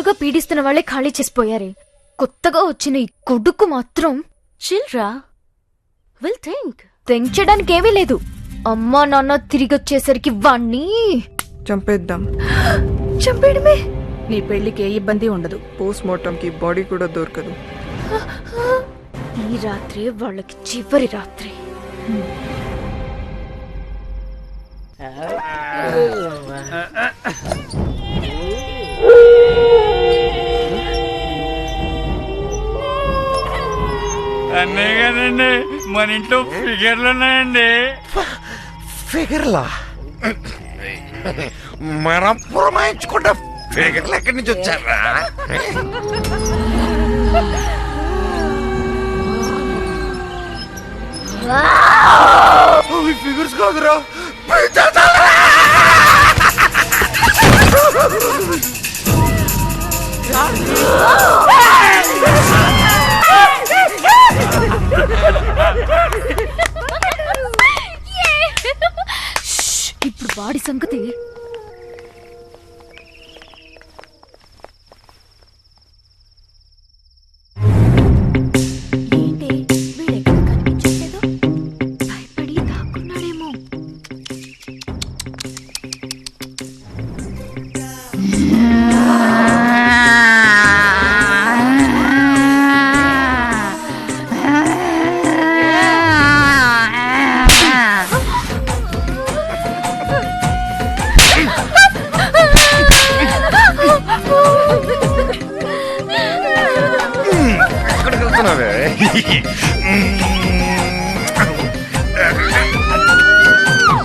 పదిహేనేళ్ళుగా పీడిస్తున్న వాళ్ళే ఖాళీ చేసిపోయారే. కొత్తగా వచ్చిన ఈ కొడుకు మాత్రం చిల్రా విల్ థింక్ తెంచడానికి ఏమీ లేదు. అమ్మా నాన్న తిరిగి వచ్చేసరికి వాణ్ణి చంపేద్దాం. చంపేయడమే. నీ పెళ్ళికి ఏ ఇబ్బంది ఉండదు. పోస్ట్ మార్టం కి బాడీ కూడా దొరకదు. ఈ రాత్రి వాళ్ళకి చివరి రాత్రి. అన్నే కదండి మన ఇంట్లో ఫిగర్లు ఉన్నాయండి. ఫిగర్లా? మనం పురమాయించుకుంటా ఫిగర్లు ఎక్కడి నుంచి వచ్చారా? అవి ఫిగర్స్ కాదురా! ఇప్పుడు వాడి సంగతి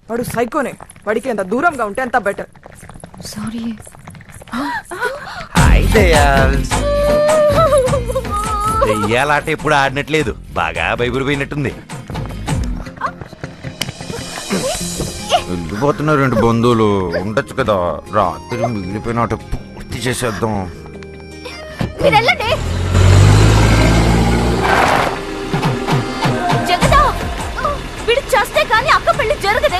వాడు సైకోనే. వాడికి ఎంత దూరంగా ఉంటే అంత బెటర్ సారీ దెయ్యాలాట ఎప్పుడు ఆడినట్లేదు. బాగా భయపడిపోయినట్టుంది వెళ్ళిపోతున్నారు రెండు బంధువులు? ఉండొచ్చు కదా. రాత్రి మిగిలిపోయిన ఆట పూర్తి చేసేద్దాం. చేస్తే కానీ అక్క పెళ్ళి జరగదే?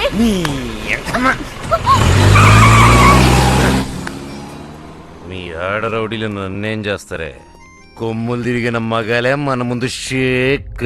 మీ ఆడ రౌడీలు నన్నేం చేస్తారే? కొమ్ములు తిరిగిన మగాలే మన ముందు షేక్.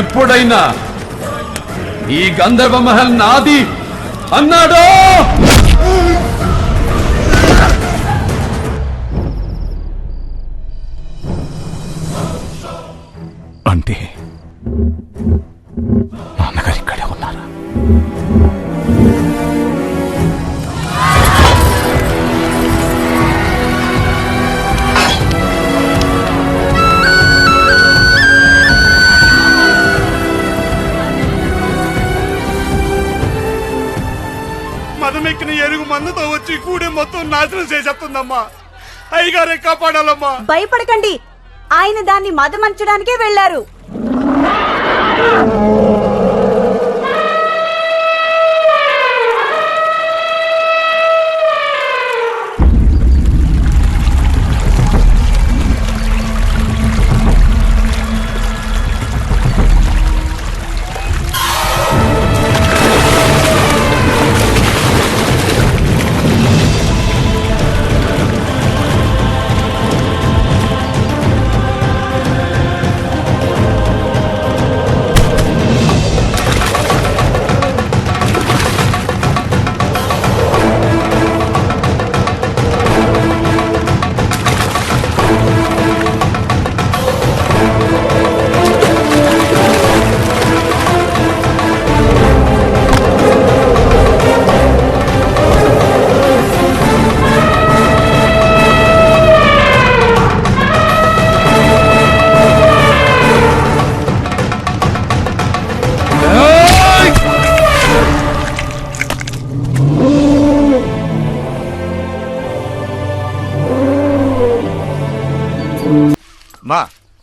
ఎప్పుడైనా ఈ గంధర్వ మహల్ నాది అన్నాడో! మందుతో మొత్తం నాశనం చేసేస్తుందమ్మా. అయ్యగారే కాపాడాలమ్మా. భయపడకండి. ఆయన దాన్ని మదమంచడానికే వెళ్ళారు.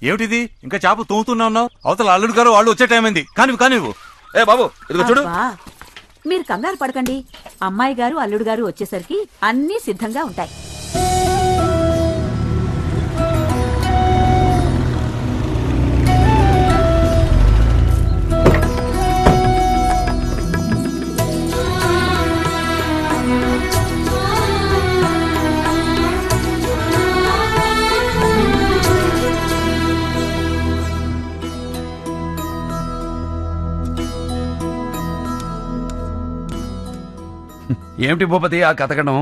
ఏమిటిది? ఇంకా చేప తోముతున్నా ఉన్నావు? అవతల అల్లుడు గారు వాళ్ళు వచ్చే టైం అయింది. కానివ్వు కానివ్వు. ఏ బాబు ఇదిగో చూడు. అబ్బా, మీరు కంగారు పడకండి. అమ్మాయి గారు అల్లుడు గారు వచ్చేసరికి అన్నీ సిద్ధంగా ఉంటాయి. ఏమిటి భూపతి ఆ కథకడం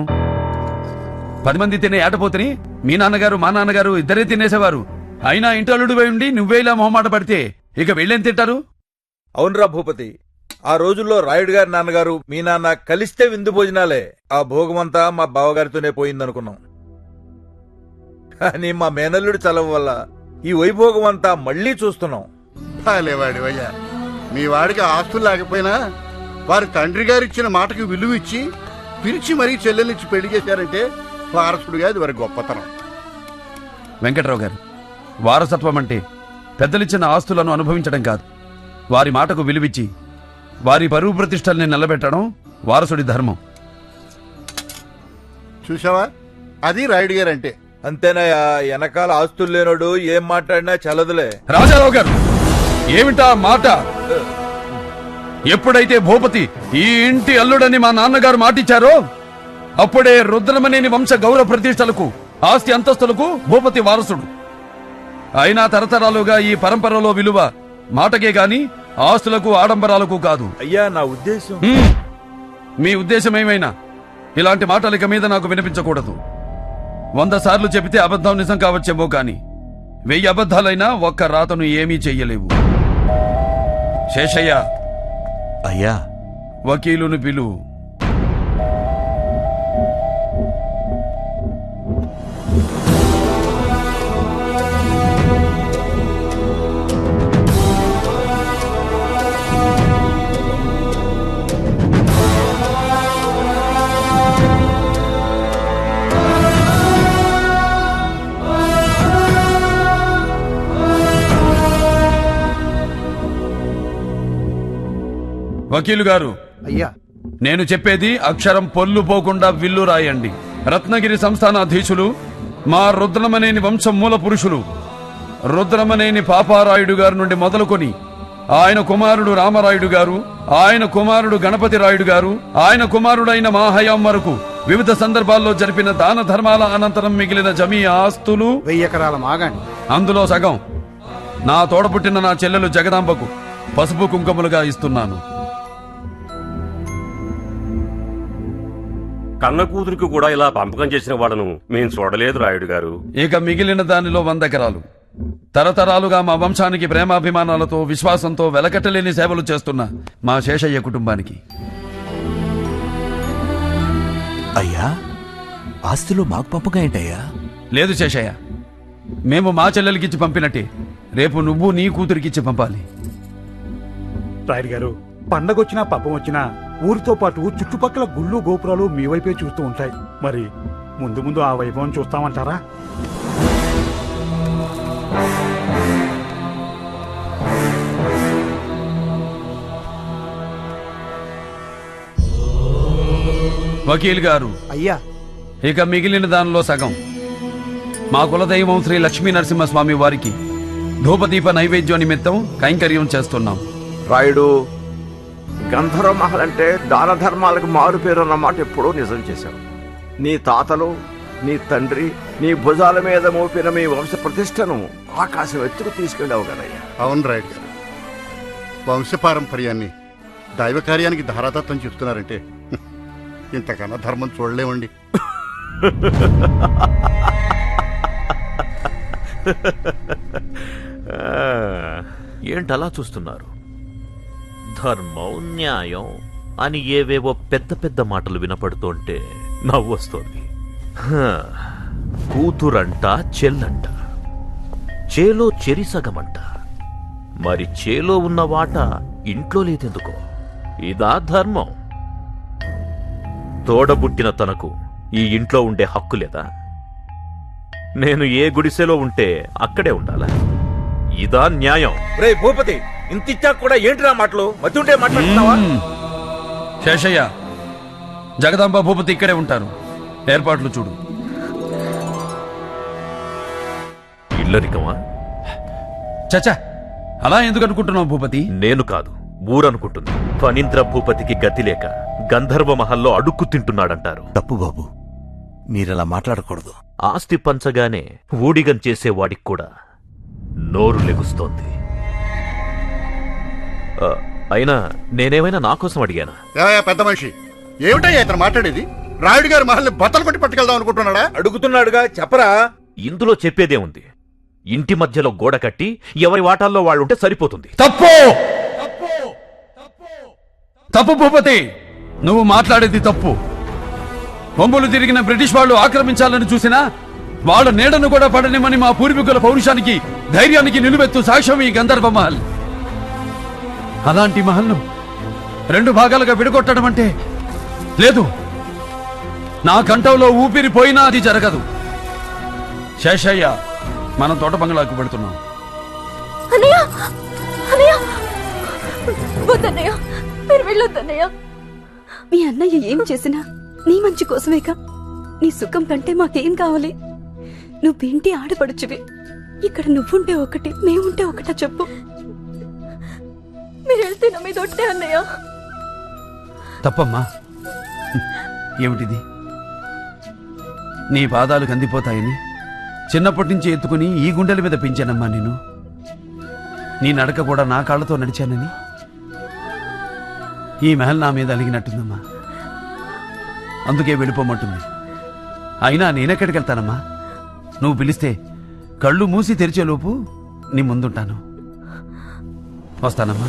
పది మంది తినే ఏటపోతుని? మీ నాన్నగారు మా నాన్నగారు ఇద్దరే తినేసేవారు. అయినా ఇంటి అల్లుడు ఉండి నువ్వే ఇలా మొహమాట పడితే ఇక వెళ్ళేం తింటారు? అవునరా భూపతి. ఆ రోజుల్లో రాయుడు గారి నాన్నగారు మీ నాన్న కలిస్తే విందు భోజనాలే. ఆ భోగమంతా మా బావగారితోనే పోయిందనుకున్నాం. కానీ మా మేనల్లుడి చలవ వల్ల ఈ వైభోగం అంతా మళ్ళీ చూస్తున్నాం. బాలేవాడివయ్యా మీ వాడికి ఆస్తులు లేకపోయినా వారి తండ్రి గారు ఇచ్చిన మాటకి విలువ ఇచ్చి పిలిచి మరీ చెల్లెలిచ్చి పెళ్ళి చేశారంటే వారసుడుగా అది వారి గొప్పతనం. వెంకట్రావు గారు వారసత్వం అంటే పెద్దలిచ్చిన ఆస్తులను అనుభవించడం కాదు. వారి మాటకు విలువిచ్చి వారి పరువు ప్రతిష్టల్ని నిలబెట్టడం వారసుడి ధర్మం. చూసావా అది రాయుడు గారు అంటే అంతేనయ్యా వెనకాల ఆస్తులు లేనోడు ఏం మాట్లాడినా చలదులే రాజారావు గారు ఏమిటా మాట? ఎప్పుడైతే భూపతి ఈ ఇంటి అల్లుడని మా నాన్నగారు మాటిచ్చారో అప్పుడే రుద్రమనేని వంశ గౌరవ ప్రతిష్టలకు ఆస్తి అంతస్తులకు భూపతి వారసుడు. అయినా తరతరాలుగా ఈ పరంపరలో విలువ మాటకే గాని ఆస్తులకు ఆడంబరాలకు కాదు. అయ్యా నా ఉద్దేశం. మీ ఉద్దేశం ఏమైనా? ఇలాంటి మాటలు ఇక మీద నాకు వినిపించకూడదు. వంద సార్లు చెబితే అబద్ధం నిజం కావచ్చేమో కాని వెయ్యి అబద్ధాలైనా ఒక్క రాతను ఏమీ చెయ్యలేవు. శేషయ్య అయ్యా. వకీలును పిలువు. వకీలు గారు అయ్యా. నేను చెప్పేది అక్షరం పొల్లు పోకుండా విల్లు రాయండి. రత్నగిరి సంస్థానాధీశులు మా రుద్రమనేని వంశం మూల పురుషులు రుద్రమనేని పాపారాయుడు గారి నుండి మొదలుకొని ఆయన కుమారుడు రామరాయుడు గారు ఆయన కుమారుడు గణపతి రాయుడు గారు ఆయన కుమారుడైన మా హయాం వరకు వివిధ సందర్భాల్లో జరిపిన దాన ధర్మాల అనంతరం మిగిలిన జమీ ఆస్తులు వెయ్యి ఎకరాల మాగాని అందులో సగం నా తోడపుట్టిన నా చెల్లెలు జగదాంబకు పసుపు కుంకుమలుగా ఇస్తున్నాను. కన్న కూతురికి కూడా ఇలా పంపకం చేసిన వాళ్ళను మేం చూడలేదు రాయుడు గారు. ఇక మిగిలిన దానిలో వంద ఎకరాలు తరతరాలుగా మా వంశానికి ప్రేమాభిమానాలతో విశ్వాసంతో వెలకట్టలేని సేవలు చేస్తున్న మా శేషయ్య కుటుంబానికి. అయ్యా ఆస్తిలో మాకు పంపగా ఏంటయ్యా? లేదు శేషయ్య మేము మా చెల్లెలకిచ్చి పంపినట్టే. రేపు నువ్వు నీ కూతురికిచ్చి పంపాలి. రాయుడు గారు పండగ వచ్చినా పబ్బం వచ్చినా ఊరితో పాటు చుట్టుపక్కల గుళ్ళు గోపురాలు మీ వైపే చూస్తూ ఉంటాయి. మరి ముందు ముందు ఆ వైభవం చూస్తామంటారా? వకీల్ గారు. అయ్యా. ఇక మిగిలిన దానిలో సగం. మా కులదైవం శ్రీ లక్ష్మీ నరసింహస్వామి వారికి ధూపదీప నైవేద్యం నిమిత్తం కైంకర్యం చేస్తున్నాం. రాయుడు గంధర్వ మహల్ అంటే దాన ధర్మాలకు మారు పేరు అన్నమాట ఎప్పుడూ నిజం చేశావు. నీ తాతలు నీ తండ్రి నీ భుజాల మీద మోపిన మీ వంశ ప్రతిష్టను ఆకాశం ఎత్తుకు తీసుకెళ్ళావు కదయ్యా. అవును రాయుడు గారు. వంశపారంపర్యాన్ని దైవ కార్యానికి ధారాతత్వం చెప్తున్నారంటే ఇంతకన్నా ధర్మం చూడలేమండి. ఏంటలా చూస్తున్నారు? ధర్మం న్యాయం అని ఏవేవో పెద్ద పెద్ద మాటలు వినపడుతుంటే నవ్వొస్తోంది హ, కూతురంట చెల్లంట. చేలో చెరిసగమంట మరి చేలో ఉన్న వాట ఇంట్లో లేదెందుకో? ఇదా ధర్మం. తోడబుట్టిన తనకు ఈ ఇంట్లో ఉండే హక్కు లేదా? నేను ఏ గుడిసెలో ఉంటే అక్కడే ఉండాలా? ఇదా న్యాయం. రే భూపతి! ఇంత ఇచ్చా కూడా ఏంటిరా మాటలు? మతుంటే మాట్లాడుతున్నావా? మ్మ్. శేషయ్య జగదాంబ భూపతి ఇక్కడే ఉంటారు. ఏర్పాట్లు చూడు. ఇల్లరికమా చచ్చా అలా ఎందుకు అనుకుంటున్నావు భూపతి? నేను కాదు ఊరనుకుంటుంది. ఫణీంద్ర భూపతికి గతి లేక గంధర్వ మహల్లో అడుక్కు తింటున్నాడంటారు. తప్పు బాబు మీరలా మాట్లాడకూడదు. ఆస్తి పంచగానే ఊడిగం చేసేవాడికి కూడా నోరు లెగుస్తోంది. అయినా నేనేమైనా నా కోసం అడిగానా? పెద్ద మనిషి. ఏమిటయ్యా ఇతను మాట్లాడేది? రాయుడు గారి మహల్ని బట్టలు కొట్టి పట్టుకెళ్దాం అనుకుంటున్నాడా? అడుగుతున్నాడుగా చెప్పరా? ఇందులో చెప్పేదే ఉంది. ఇంటి మధ్యలో గోడ కట్టి ఎవరి వాటాల్లో వాళ్ళుంటే సరిపోతుంది. తప్పు! తప్పు భూపతి! నువ్వు మాట్లాడేది తప్పు. బొమ్మలు తిరిగిన బ్రిటిష్ వాళ్ళు ఆక్రమించాలని చూసినా వాళ్ళ నీడను కూడా పడనిమని మా పూర్వీకుల పౌరుషానికి ధైర్యానికి నిలువెత్తు సాక్ష్యం ఈ గంధర్వ మహల్. అలాంటి మహల్ను రెండు భాగాలుగా విడగొట్టడం అంటే లేదు. నా కంఠంలో ఊపిరి పోయినా అది జరగదు. శేషయ్య మనం తోట బంగ్లాకు పెడుతున్నాం మీరు మీ అన్నయ్య ఏం చేసినా నీ మంచి కోసమేగా. నీ సుఖం కంటే మాకేం కావాలి? నువ్వేంటి ఆడపడుచువి? ఇక్కడ నువ్వుంటే ఒకటి మేముంటే ఒకటా చెప్పు. మీరు వెళ్తే నా మీద ఒట్టే అన్నయ్య. తప్పమ్మా. ఏమిటిది? నీ పాదాలు కందిపోతాయని చిన్నప్పటి నుంచి ఎత్తుకుని ఈ గుండెల మీద పెంచానమ్మా నేను. నీ నడక కూడా నా కాళ్ళతో నడిచానని ఈ మహల్ నా మీద అలిగినట్టుందమ్మా. అందుకే వెళ్ళిపోమంటుంది. అయినా నేనెక్కడికి వెళ్తానమ్మా నువ్వు పిలిస్తే కళ్ళు మూసి తెరిచేలోపు నీ ముందుంటాను. వస్తానమ్మా.